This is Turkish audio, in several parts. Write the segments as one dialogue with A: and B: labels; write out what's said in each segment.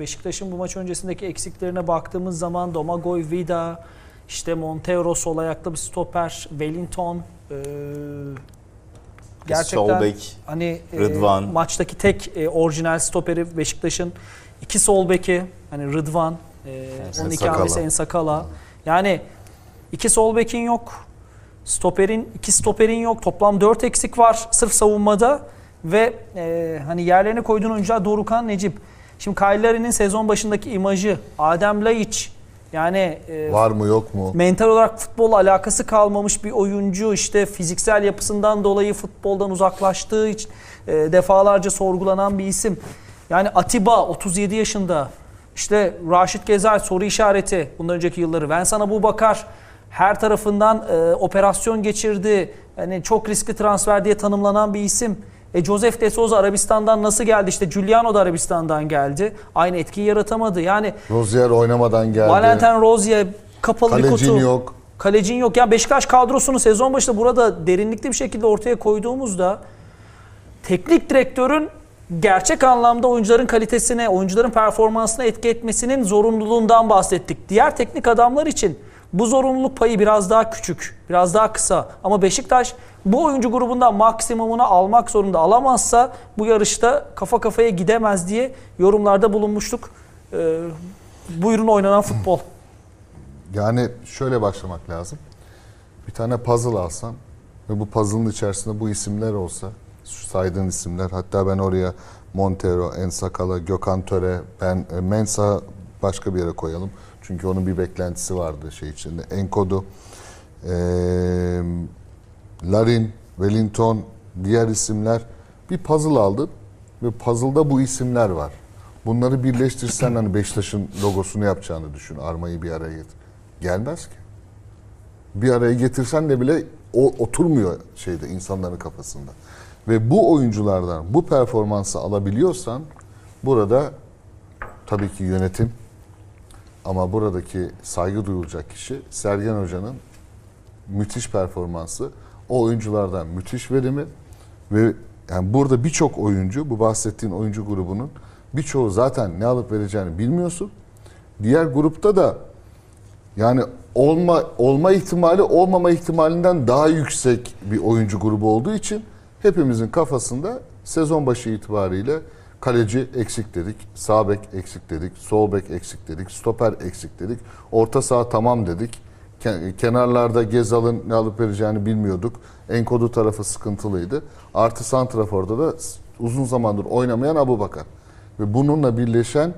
A: Beşiktaş'ın bu maç öncesindeki eksiklerine baktığımız zaman Domagoj Vida, işte Montero sol ayaklı bir stoper, Wellington e, gerçekten
B: Sol bek,
A: hani e,
B: Rıdvan.
A: maçtaki tek e, orijinal stoperi Beşiktaş'ın iki sol beki hani Rıdvan, e, onun ikamesi Ensakala. Yani iki sol bekin yok. Stoperin iki stoperin yok. Toplam 4 eksik var sırf savunmada ve e, hani yerlerine koyduğun oyuncular Dorukan Necip. Şimdi Kaylari'nin sezon başındaki imajı, Adem Laiç yani e,
C: Var mı yok mu?
A: mental olarak futbolla alakası kalmamış bir oyuncu işte fiziksel yapısından dolayı futboldan uzaklaştığı için e, defalarca sorgulanan bir isim. Yani Atiba 37 yaşında işte Raşit Gezer soru işareti bundan önceki yılları. Vincent Abu Bakar her tarafından e, operasyon geçirdi. Yani çok riskli transfer diye tanımlanan bir isim. E Joseph de Souza Arabistan'dan nasıl geldi? İşte Giuliano da Arabistan'dan geldi. Aynı etkiyi yaratamadı. Yani
C: Rozier oynamadan geldi.
A: Valentin Rozier kapalı bir
C: Kalecin
A: kutu.
C: yok.
A: Kalecin yok. Ya Beşiktaş kadrosunu sezon başında burada derinlikli bir şekilde ortaya koyduğumuzda teknik direktörün gerçek anlamda oyuncuların kalitesine, oyuncuların performansına etki etmesinin zorunluluğundan bahsettik. Diğer teknik adamlar için bu zorunluluk payı biraz daha küçük, biraz daha kısa. Ama Beşiktaş bu oyuncu grubundan maksimumunu almak zorunda. Alamazsa bu yarışta kafa kafaya gidemez diye yorumlarda bulunmuştuk. Ee, buyurun oynanan futbol.
C: Yani şöyle başlamak lazım. Bir tane puzzle alsan ve bu puzzle'ın içerisinde bu isimler olsa, şu saydığın isimler, hatta ben oraya Montero, Ensakala, Gökhan Töre, ben e, Mensa başka bir yere koyalım. Çünkü onun bir beklentisi vardı şey içinde. Enkodu, eee Larin, Wellington, diğer isimler bir puzzle aldın ve puzzle'da bu isimler var. Bunları birleştirsen hani Beşiktaş'ın logosunu yapacağını düşün. Armayı bir araya getir. Gelmez ki. Bir araya getirsen de bile o oturmuyor şeyde insanların kafasında. Ve bu oyunculardan bu performansı alabiliyorsan burada tabii ki yönetim ama buradaki saygı duyulacak kişi Sergen Hoca'nın müthiş performansı, o oyunculardan müthiş verimi ve yani burada birçok oyuncu, bu bahsettiğin oyuncu grubunun birçoğu zaten ne alıp vereceğini bilmiyorsun. Diğer grupta da yani olma olma ihtimali olmama ihtimalinden daha yüksek bir oyuncu grubu olduğu için hepimizin kafasında sezon başı itibariyle kaleci eksik dedik, sağ bek eksik dedik, sol bek eksik dedik, stoper eksik dedik, orta saha tamam dedik. Ke- Kenarlarda Gezal'ın ne alıp vereceğini bilmiyorduk. Enkodu tarafı sıkıntılıydı. Artı Santrafor'da da uzun zamandır oynamayan Abu Bakar. Ve bununla birleşen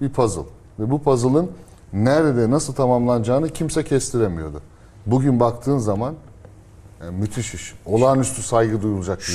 C: bir puzzle. Ve bu puzzle'ın nerede nasıl tamamlanacağını kimse kestiremiyordu. Bugün baktığın zaman yani müthiş iş. Olağanüstü saygı duyulacak bir iş.